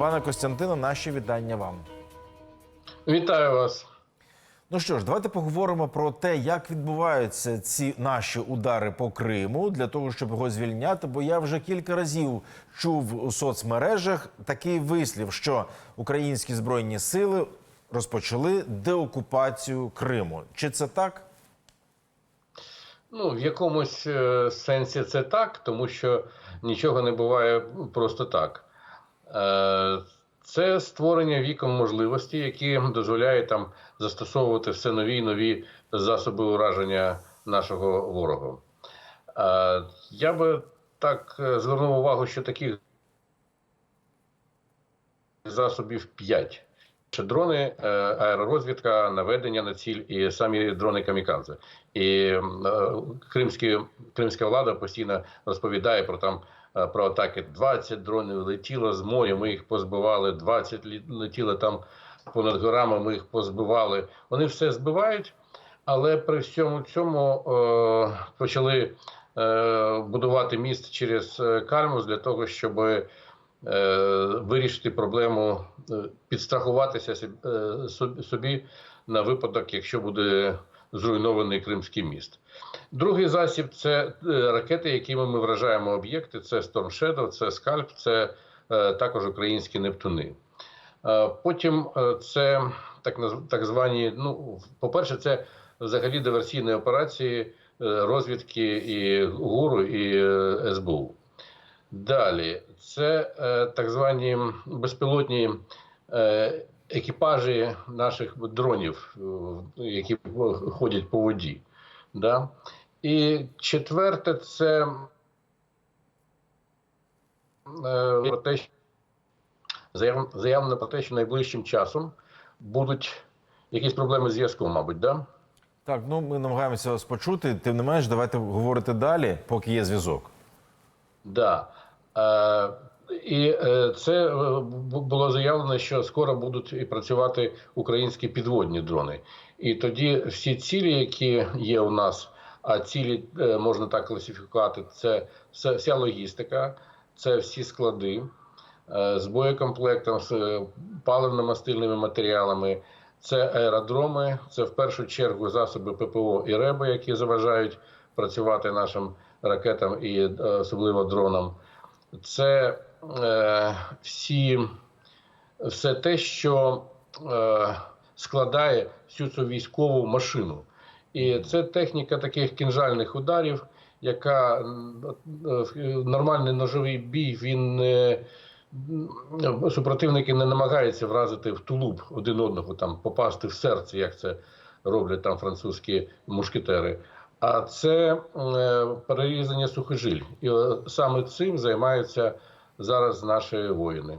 Пане Костянтине, наші вітання вам. Вітаю вас. Ну що ж, давайте поговоримо про те, як відбуваються ці наші удари по Криму для того, щоб його звільняти. Бо я вже кілька разів чув у соцмережах такий вислів, що українські збройні сили розпочали деокупацію Криму. Чи це так? Ну, в якомусь е, сенсі це так, тому що нічого не буває просто так. Е, Це створення віком можливості, які дозволяють там застосовувати все нові і нові засоби ураження нашого ворога. Е, Я би так е, звернув увагу, що таких засобів 5. Ще дрони, аеророзвідка, наведення на ціль і самі дрони камікадзе. І кримські, кримська влада постійно розповідає про там про атаки. 20 дронів летіло з моря. Ми їх позбивали. 20 лі- летіло там понад горами. Ми їх позбивали. Вони все збивають, але при всьому цьому е, почали е, будувати міст через е, Кальмус для того, щоб е, вирішити проблему, е, підстрахуватися е, собі на випадок, якщо буде зруйнований Кримський міст. Другий засіб це е, ракети, якими ми вражаємо об'єкти. Це Storm Shadow, це Скальп, це е, також українські Нептуни. Е, Потім це так так звані. Ну, по-перше, це взагалі диверсійні операції розвідки і ГУРу, і СБУ. Далі це так звані безпілотні екіпажі наших дронів, е, які ходять по воді. Да? І четверте, це е, про те, заявлено про те, що найближчим часом будуть якісь проблеми з зв'язком, мабуть, да? Так, ну ми намагаємося вас почути. Тим не менш, давайте говорити далі, поки є зв'язок. Да. І е, це е, було заявлено, що скоро будуть і працювати українські підводні дрони. І тоді всі цілі, які є у нас, а цілі е, можна так класифікувати, це вся, логістика, це всі склади з боєкомплектом, з паливно-мастильними матеріалами, це аеродроми, це в першу чергу засоби ППО і РЕБи, які заважають працювати нашим ракетам і особливо дронам. Це е, всі, все те, що е, складає всю цю військову машину. І це техніка таких кінжальних ударів, яка е, нормальний ножовий бій, він Супротивники не намагаються вразити в тулуб один одного, там попасти в серце, як це роблять там французькі мушкетери. А це перерізання сухожиль. І саме цим займаються зараз наші воїни.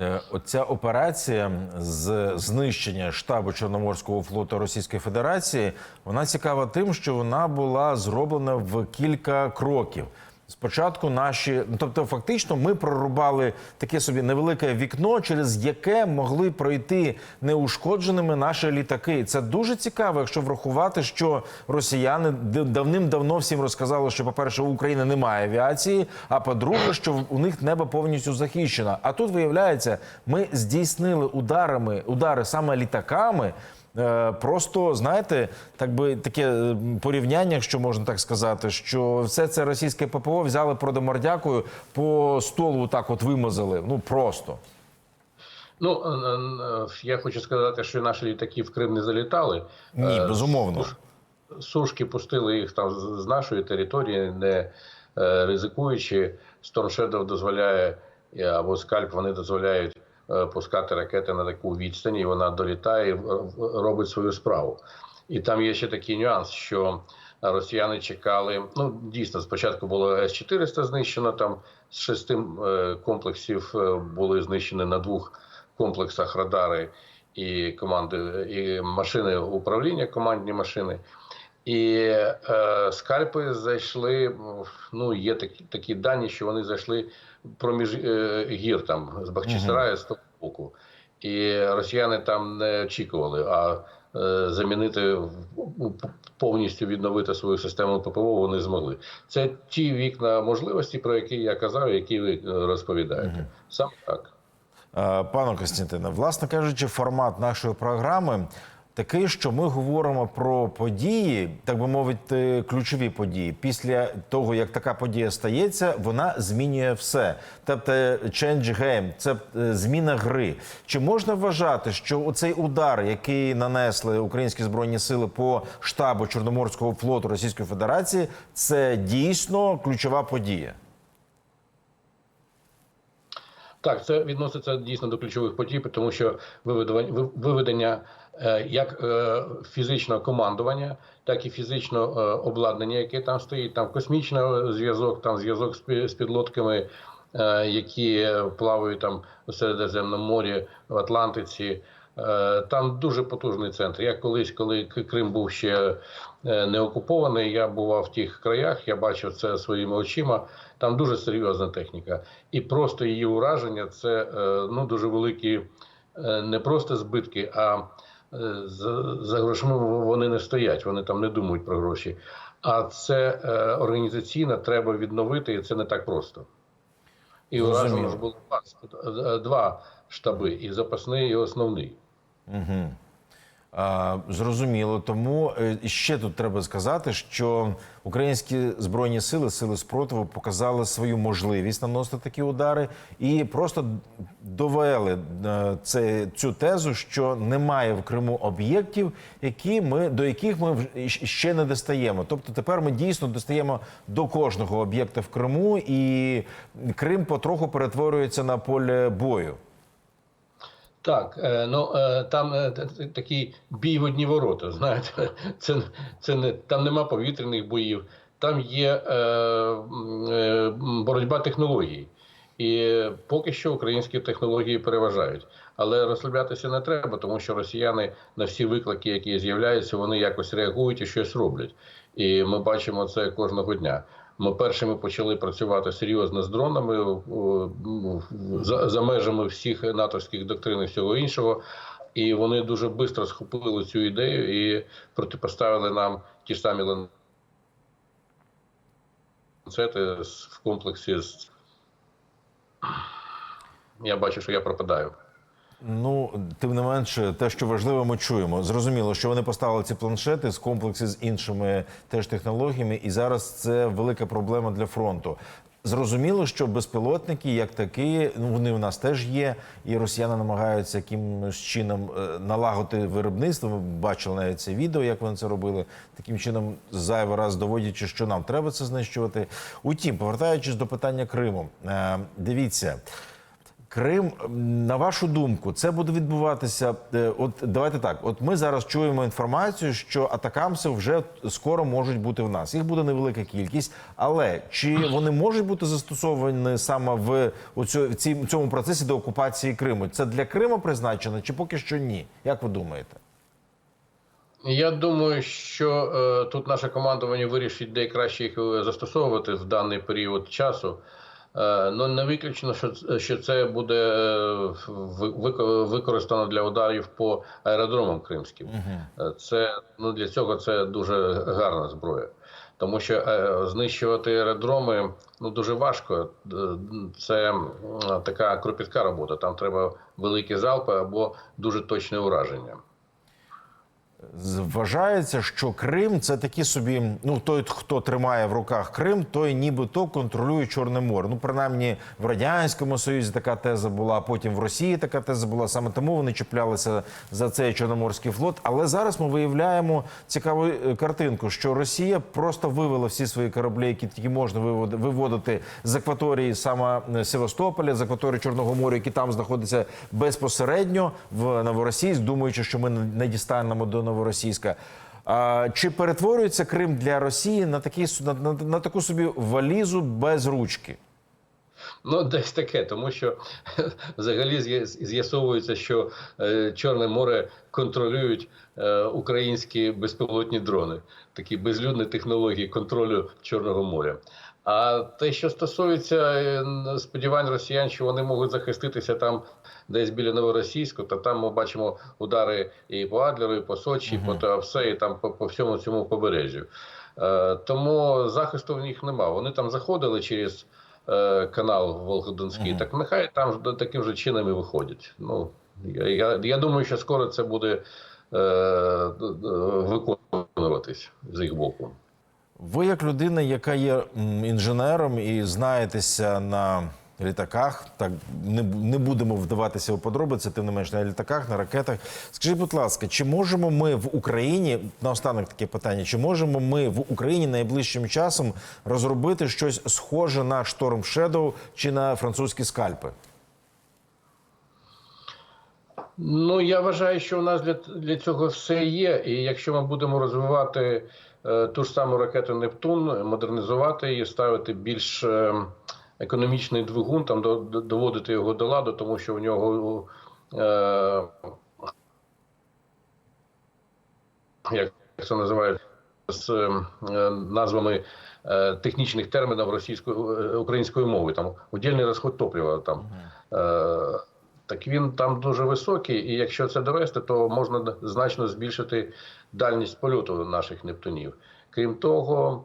Е, Оця операція з знищення штабу Чорноморського флоту Російської Федерації вона цікава тим, що вона була зроблена в кілька кроків. Спочатку наші, тобто, фактично, ми прорубали таке собі невелике вікно, через яке могли пройти неушкодженими наші літаки. Це дуже цікаво, якщо врахувати, що росіяни давним-давно всім розказали, що, по-перше, у України немає авіації, а по-друге, що у них небо повністю захищено. А тут виявляється, ми здійснили ударами удари саме літаками. Е, Просто знаєте, так би таке е, порівняння, якщо можна так сказати, що все це російське ППО взяли продемордякою по столу, так от вимазали. Ну просто Ну е, я хочу сказати, що наші літаки в Крим не залітали. ні, безумовно. Сушки пустили їх там з нашої території, не ризикуючи. Storm Shadow дозволяє або скальп, вони дозволяють пускати ракети на таку відстані, і вона долітає, і в- робить свою справу. І там є ще такий нюанс, що росіяни чекали. Ну дійсно, спочатку було С-400 знищено. Там з шести е, комплексів е, були знищені на двох комплексах радари і команди, і машини управління, командні машини. І е, скальпи зайшли. Ну є такі такі дані, що вони зайшли проміж е, гір там з Бахчисарая з того боку. І росіяни там не очікували, а е, замінити повністю відновити свою систему ППО вони змогли. Це ті вікна можливості, про які я казав, які ви е, розповідаєте. Саме так. Е, Пане Костянтине, власне кажучи, формат нашої програми такий, що ми говоримо про події, так би мовити, ключові події. Після того, як така подія стається, вона змінює все. Тобто, change game – це е, зміна гри. Чи можна вважати, що оцей удар, який нанесли українські збройні сили по штабу Чорноморського флоту Російської Федерації, це дійсно ключова подія? Так, це відноситься дійсно до ключових подій, тому що виведення, ви- виведення як е, фізичного командування, так і фізичного е, обладнання, яке там стоїть, там космічний зв'язок, там зв'язок з підлодками, е, які плавають там у Середземному морі, в Атлантиці. Е, Там дуже потужний центр. Я колись, коли Крим був ще е, не окупований, я бував в тих краях, я бачив це своїми очима. Там дуже серйозна техніка, і просто її ураження це е, ну дуже великі не просто збитки, а за, грошима вони не стоять, вони там не думають про гроші. А це організаційно треба відновити, і це не так просто. І уражено ж було два штаби: і запасний, і основний. Угу. А, зрозуміло. Тому е, ще тут треба сказати, що українські збройні сили, сили спротиву показали свою можливість наносити такі удари і просто довели е, це, цю тезу, що немає в Криму об'єктів, які ми до яких ми ще не достаємо. Тобто тепер ми дійсно достаємо до кожного об'єкта в Криму, і Крим потроху перетворюється на поле бою. Так, е, ну е, там е, такий бій в одні ворота. Знаєте, це, це не там нема повітряних боїв, там є е, боротьба технологій. І поки що українські технології переважають. Але розслаблятися не треба, тому що росіяни на всі виклики, які з'являються, вони якось реагують і щось роблять. І ми бачимо це кожного дня. Ми першими почали працювати серйозно з дронами за, за межами всіх натовських доктрин і всього іншого. І вони дуже швидко схопили цю ідею і протипоставили нам ті ж самі ланцети в комплексі з. Я бачу, що я пропадаю. Ну, тим не менше, те, що важливо, ми чуємо. Зрозуміло, що вони поставили ці планшети з комплексі з іншими теж технологіями, і зараз це велика проблема для фронту. Зрозуміло, що безпілотники, як такі, ну вони в нас теж є, і росіяни намагаються якимось чином е, налагодити виробництво. Ми бачили навіть це відео, як вони це робили. Таким чином, зайвий раз доводячи, що нам треба це знищувати. Утім, повертаючись до питання Криму, е, дивіться. Крим, на вашу думку, це буде відбуватися. е, От давайте так. От ми зараз чуємо інформацію, що атакамси вже скоро можуть бути в нас. Їх буде невелика кількість, але чи вони можуть бути застосовані саме в цій- цьому процесі до окупації Криму? Це для Криму призначено, чи поки що ні? Як ви думаєте? Я думаю, що е, тут наше командування вирішить, де краще їх е, застосовувати в даний період часу. Е, ну не виключено, що, це буде е, використано для ударів по аеродромам кримським. Е, Це ну для цього це дуже гарна зброя. Тому що знищувати аеродроми ну дуже важко. Це така кропітка робота. Там треба великі залпи або дуже точне ураження. Вважається, що Крим це такі собі. Ну той, хто тримає в руках Крим, той нібито контролює Чорне море. Ну, принаймні в радянському союзі така теза була. Потім в Росії така теза була. Саме тому вони чіплялися за цей чорноморський флот. Але зараз ми виявляємо цікаву е, картинку, що Росія просто вивела всі свої кораблі, які тільки можна вивод- виводити з акваторії саме е, Севастополя, з акваторії Чорного моря, які там знаходяться безпосередньо в Новоросійськ, думаючи, що ми не дістанемо до Новоросійська. А, чи перетворюється Крим для Росії на, такі, на, на, на таку собі валізу без ручки? Ну, десь таке, тому що взагалі з'ясовується, що е, Чорне море контролюють е, українські безпілотні дрони, такі безлюдні технології контролю Чорного моря. А те, що стосується е, сподівань росіян, що вони можуть захиститися там десь біля Новоросійську, то там ми бачимо удари і по Адлеру, і по Сочі, і по Туапсе, і там по, по всьому цьому побережжю. Тому захисту в них нема. Вони там заходили через е, канал Волгодонський, так нехай там таким же чином і виходять. Ну я, я, я думаю, що скоро це буде е, д- виконуватись з їх боку. Ви, як людина, яка є інженером і знаєтеся на літаках, так не, не будемо вдаватися у подробиці, тим не менш на літаках, на ракетах. Скажіть, будь ласка, чи можемо ми в Україні наостанок таке питання? Чи можемо ми в Україні найближчим часом розробити щось схоже на Шторм Shadow чи на французькі скальпи? Ну я вважаю, що у нас для, для цього все є. І якщо ми будемо розвивати е, ту ж саму ракету Нептун, модернізувати її, ставити більш е, економічний двигун, там до, до- доводити його до ладу, тому що в нього е, як це називають з е, назвами е, технічних термінів російської е, української мови. Там удільний розход топлива там. Е, так він там дуже високий, і якщо це довести, то можна значно збільшити дальність польоту наших нептунів. Крім того,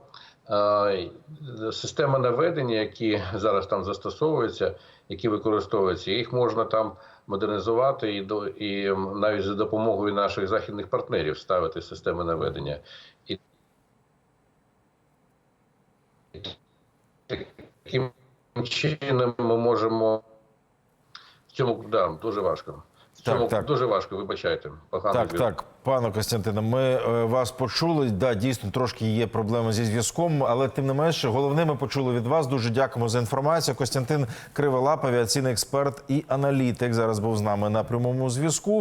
система наведення, які зараз там застосовуються, які використовуються, їх можна там модернізувати і до і навіть за допомогою наших західних партнерів ставити системи наведення. І таким чином ми можемо в цьому да, дуже важко. В Так, так. дуже важко, вибачайте. Погано Так, так, пане Костянтине, ми е, вас почули. Да, дійсно трошки є проблеми зі зв'язком, але тим не менше, головне, ми почули від вас. Дуже дякуємо за інформацію. Костянтин Криволап, авіаційний експерт і аналітик, зараз був з нами на прямому зв'язку.